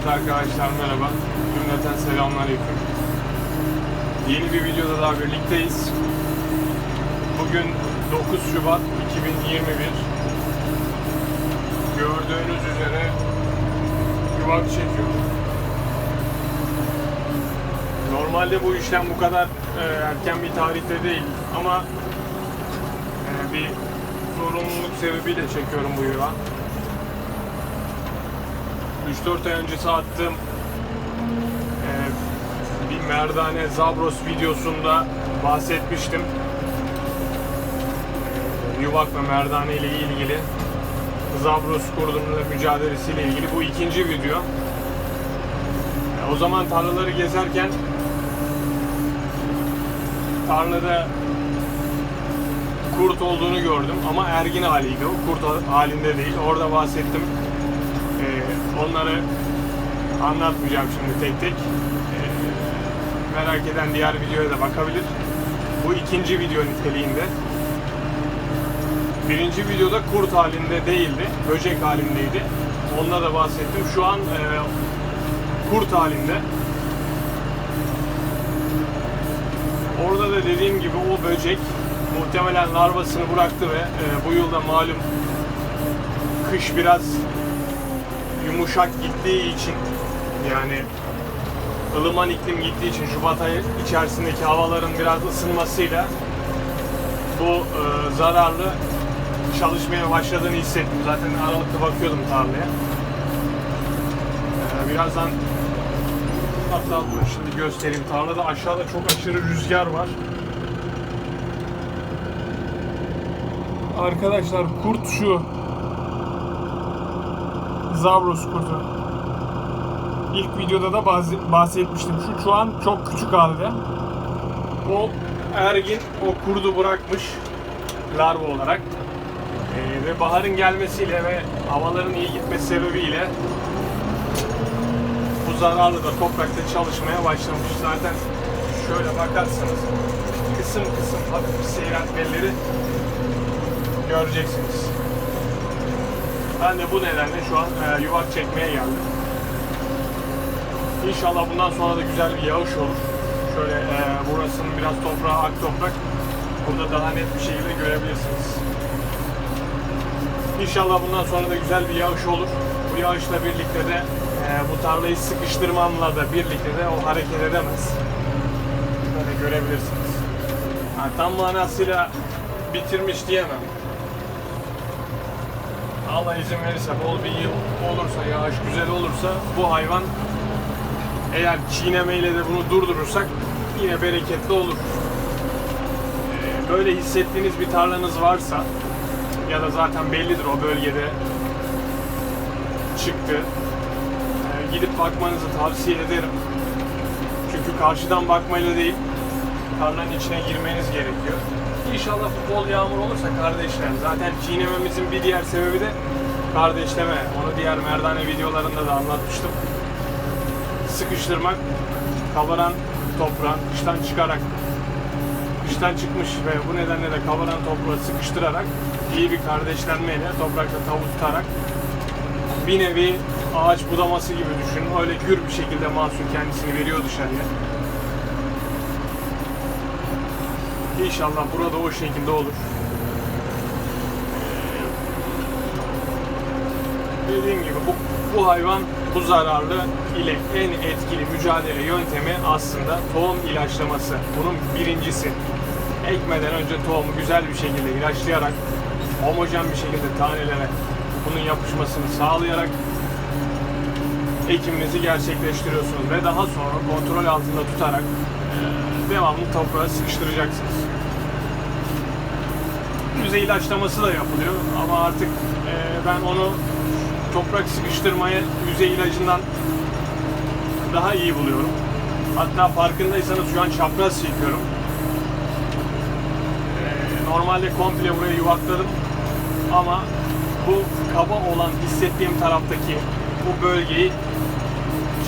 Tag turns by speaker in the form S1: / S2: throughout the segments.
S1: Evet arkadaşlar merhaba. Cümleten selamünaleyküm. Yeni bir videoda daha birlikteyiz. Bugün 9 Şubat 2021. Gördüğünüz üzere yuvak çekiyorum. Normalde bu işlem bu kadar e, erken bir tarihte değil ama e, bir zorunluluk sebebiyle çekiyorum bu yuvağı. 3-4 ay öncesi attığım e, bir merdane Zabros videosunda bahsetmiştim. E, Yuvak ve merdane ile ilgili Zabros kurdunun mücadelesiyle ilgili bu ikinci video. E, o zaman tarlaları gezerken tarlada kurt olduğunu gördüm ama ergin haliydi o kurt halinde değil. Orada bahsettim. Ee, onları anlatmayacağım şimdi tek tek. Ee, merak eden diğer videoya da bakabilir. Bu ikinci video niteliğinde. Birinci videoda kurt halinde değildi, böcek halindeydi. Onunla da bahsettim. Şu an e, kurt halinde. Orada da dediğim gibi o böcek muhtemelen larvasını bıraktı ve e, bu yılda malum kış biraz yumuşak gittiği için yani ılıman iklim gittiği için Şubat ayı içerisindeki havaların biraz ısınmasıyla bu e, zararlı çalışmaya başladığını hissettim. Zaten aralıkta bakıyordum tarlaya. E, birazdan hatta dur şimdi göstereyim. Tarlada aşağıda çok aşırı rüzgar var. Arkadaşlar kurt şu. Zavros kurtu. İlk videoda da bahs- bahsetmiştim. Şu şu an çok küçük halde. O ergin o kurdu bırakmış larva olarak. Ee, ve baharın gelmesiyle ve havaların iyi gitmesi sebebiyle bu zararlı da toprakta çalışmaya başlamış. Zaten şöyle bakarsanız kısım kısım hafif seyretmeleri göreceksiniz. Ben de bu nedenle şu an e, yuvak çekmeye geldim. İnşallah bundan sonra da güzel bir yağış olur. Şöyle e, burasının biraz toprağı ak toprak. Burada daha net bir şekilde görebilirsiniz. İnşallah bundan sonra da güzel bir yağış olur. Bu yağışla birlikte de e, bu tarlayı sıkıştırmamla da birlikte de o hareket edemez. Böyle görebilirsiniz. Ha, tam manasıyla bitirmiş diyemem. Allah izin verirse bol bir yıl olursa, yağış güzel olursa bu hayvan eğer çiğnemeyle de bunu durdurursak yine bereketli olur. Ee, Böyle hissettiğiniz bir tarlanız varsa ya da zaten bellidir o bölgede çıktı. Ee, Gidip bakmanızı tavsiye ederim. Çünkü karşıdan bakmayla değil, tarlanın içine girmeniz gerekiyor. İnşallah bol yağmur olursa kardeşler. Zaten çiğnememizin bir diğer sebebi de kardeşleme. Onu diğer merdane videolarında da anlatmıştım. Sıkıştırmak, kabaran toprağın kıştan çıkarak kıştan çıkmış ve bu nedenle de kabaran toprağı sıkıştırarak iyi bir kardeşlenmeyle toprakta tavu tutarak bir nevi ağaç budaması gibi düşünün. Öyle gür bir şekilde mahsul kendisini veriyor dışarıya. İnşallah burada o şekilde olur. Ee, Dediğim gibi bu, bu hayvan bu zararlı ile en etkili mücadele yöntemi aslında tohum ilaçlaması. Bunun birincisi. Ekmeden önce tohumu güzel bir şekilde ilaçlayarak homojen bir şekilde tanelere bunun yapışmasını sağlayarak ekiminizi gerçekleştiriyorsunuz ve daha sonra kontrol altında tutarak e, devamlı toprağa sıkıştıracaksınız. Yüzey ilaçlaması da yapılıyor ama artık e, ben onu toprak sıkıştırmayı yüzey ilacından daha iyi buluyorum. Hatta farkındaysanız şu an çapraz çekiyorum. E, normalde komple buraya yuvakladım ama bu kaba olan hissettiğim taraftaki bu bölgeyi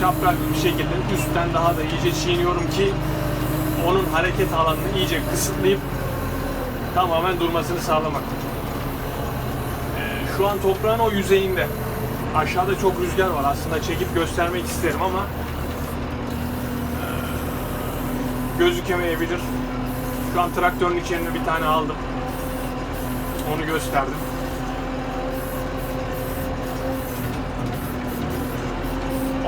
S1: çapraz bir şekilde üstten daha da iyice çiğniyorum ki onun hareket alanını iyice kısıtlayıp tamamen durmasını sağlamak. Ee, şu an toprağın o yüzeyinde. Aşağıda çok rüzgar var. Aslında çekip göstermek isterim ama e, gözükemeyebilir. Şu an traktörün içerisinde bir tane aldım. Onu gösterdim.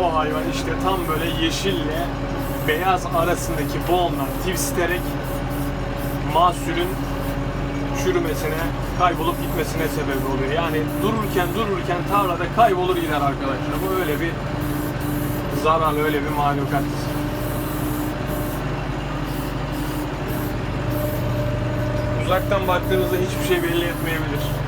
S1: O hayvan işte tam böyle yeşille beyaz arasındaki boğumlar tivsterek mahsulün çürümesine, kaybolup gitmesine sebep oluyor. Yani dururken dururken tarlada kaybolur gider arkadaşlar. Bu öyle bir zarar, öyle bir mahlukat. Uzaktan baktığınızda hiçbir şey belli etmeyebilir.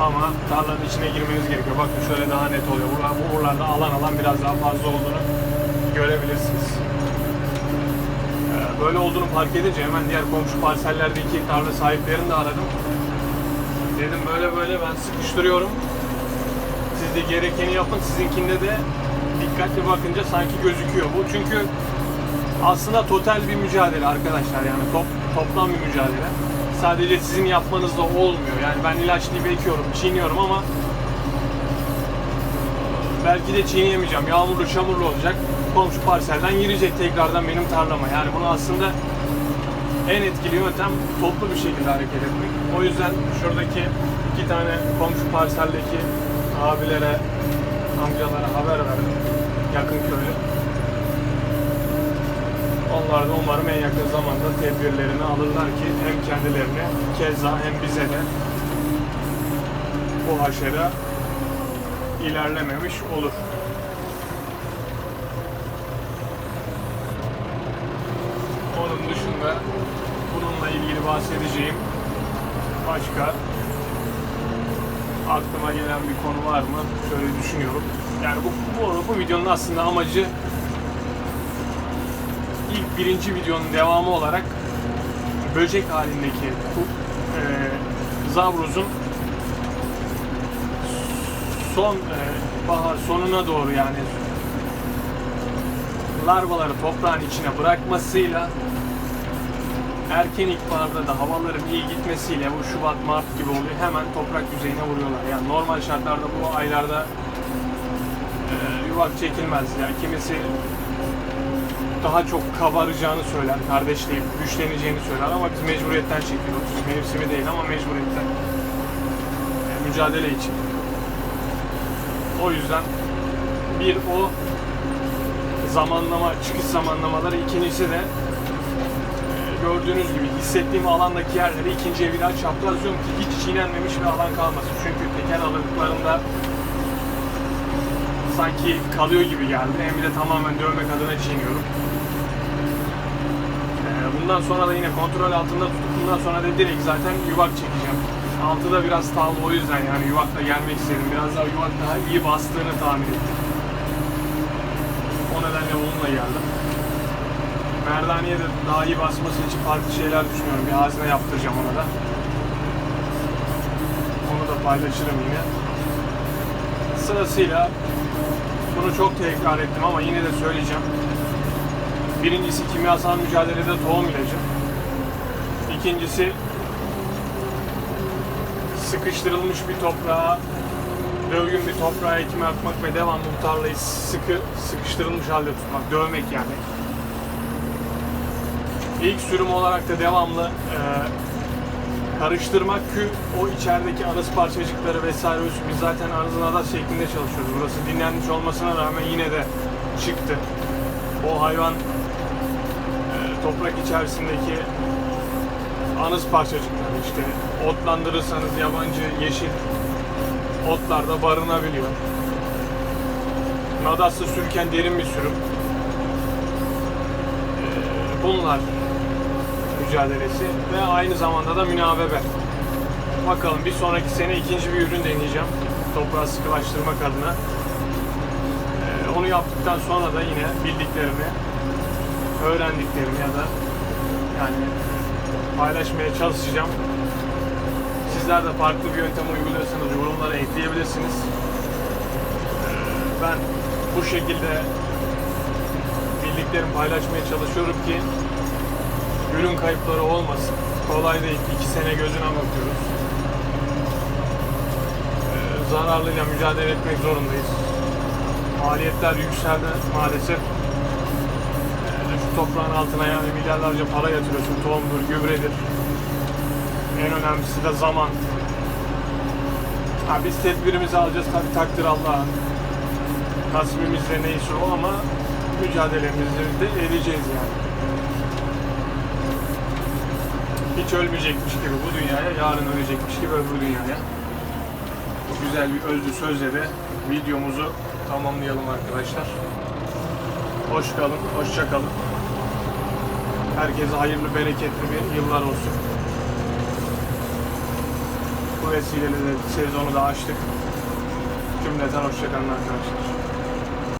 S1: Ama tarlanın içine girmeniz gerekiyor. Bakın şöyle daha net oluyor. Buralar, bu buralarda alan alan biraz daha fazla olduğunu görebilirsiniz. Ee, Böyle olduğunu fark edince hemen diğer komşu parsellerdeki tarla sahiplerini de aradım. Dedim böyle böyle ben sıkıştırıyorum. Siz de gerekeni yapın. Sizinkinde de dikkatli bakınca sanki gözüküyor bu. Çünkü aslında total bir mücadele arkadaşlar yani top, toplam bir mücadele. Sadece sizin yapmanızla olmuyor. Yani ben ilaçlayıp ekiyorum, çiğniyorum ama belki de çiğneyemeyeceğim. Yağmurlu, çamurlu olacak. Komşu parselden girecek tekrardan benim tarlama. Yani bunu aslında en etkili yöntem toplu bir şekilde hareket etmek. O yüzden şuradaki iki tane komşu parseldeki abilere, amcalara haber verdim. Yakın köylü. Onlar da umarım en yakın zamanda tedbirlerini alırlar ki hem kendilerine keza hem bize de bu haşere ilerlememiş olur. Onun dışında bununla ilgili bahsedeceğim başka aklıma gelen bir konu var mı? Şöyle düşünüyorum. Yani bu, bu, bu videonun aslında amacı ilk birinci videonun devamı olarak böcek halindeki e, Zavruz'un son e, bahar sonuna doğru yani larvaları toprağın içine bırakmasıyla erken ilkbaharda da havaların iyi gitmesiyle bu Şubat Mart gibi oluyor hemen toprak yüzeyine vuruyorlar. Yani normal şartlarda bu aylarda e, yuvak çekilmez. Yani kimisi daha çok kabaracağını söyler, kardeşleyip güçleneceğini söyler ama biz mecburiyetten çekiyoruz. Mevsimi değil ama mecburiyetten. E, mücadele için. O yüzden bir o zamanlama, çıkış zamanlamaları, ikincisi de e, gördüğünüz gibi hissettiğim alandaki yerleri ikinci evi daha çaprazlıyorum ki hiç çiğnenmemiş bir alan kalmasın. Çünkü teker alırlıklarında sanki kalıyor gibi geldi. Hem de tamamen dövmek adına çiğniyorum. Ee, Bundan sonra da yine kontrol altında tutup bundan sonra da direkt zaten yuvak çekeceğim. Altı da biraz tavlı o yüzden yani yuvakla gelmek istedim. Biraz daha yuvak daha iyi bastığını tahmin ettim. O nedenle onunla geldim. Merdane'ye de daha iyi basması için farklı şeyler düşünüyorum. Bir hazine yaptıracağım ona da. Onu da paylaşırım yine. Sırasıyla bunu çok tekrar ettim ama yine de söyleyeceğim. Birincisi kimyasal mücadelede tohum ilacı. İkincisi sıkıştırılmış bir toprağa, dövgün bir toprağa ekime atmak ve devamlı bu tarlayı sıkı, sıkıştırılmış halde tutmak, dövmek yani. İlk sürüm olarak da devamlı e, karıştırmak ki o içerideki anız parçacıkları vesaire biz zaten anızın adas şeklinde çalışıyoruz. Burası dinlenmiş olmasına rağmen yine de çıktı. O hayvan e, toprak içerisindeki anız parçacıkları işte otlandırırsanız yabancı yeşil otlarda barınabiliyor. Nadas'ta sürüken derin bir sürüm. E, bunlar mücadelesi ve aynı zamanda da münavebe. Bakalım bir sonraki sene ikinci bir ürün deneyeceğim. Toprağı sıkılaştırmak adına. Ee, onu yaptıktan sonra da yine bildiklerimi, öğrendiklerimi ya da yani paylaşmaya çalışacağım. Sizler de farklı bir yöntem uyguluyorsanız yorumlara ekleyebilirsiniz. Ee, ben bu şekilde bildiklerimi paylaşmaya çalışıyorum ki ürün kayıpları olmasın. Kolay değil. İki sene gözüne bakıyoruz. Ee, zararlıyla mücadele etmek zorundayız. Maliyetler yükseldi maalesef. Ee, şu toprağın altına yani milyarlarca para yatırıyorsun. Tohumdur, gübredir. En önemlisi de zaman. Ha, biz tedbirimizi alacağız tabii takdir Allah'ın. Nasibimizde neyse o ama mücadelemizi de edeceğiz yani. Hiç ölmeyecekmiş gibi bu dünyaya, yarın ölecekmiş gibi öbür dünyaya. Bu güzel bir özlü sözle de videomuzu tamamlayalım arkadaşlar. Hoş kalın, hoşça kalın. Herkese hayırlı, bereketli bir yıllar olsun. Bu vesileyle de sezonu da açtık. Cümleten hoşça kalın arkadaşlar.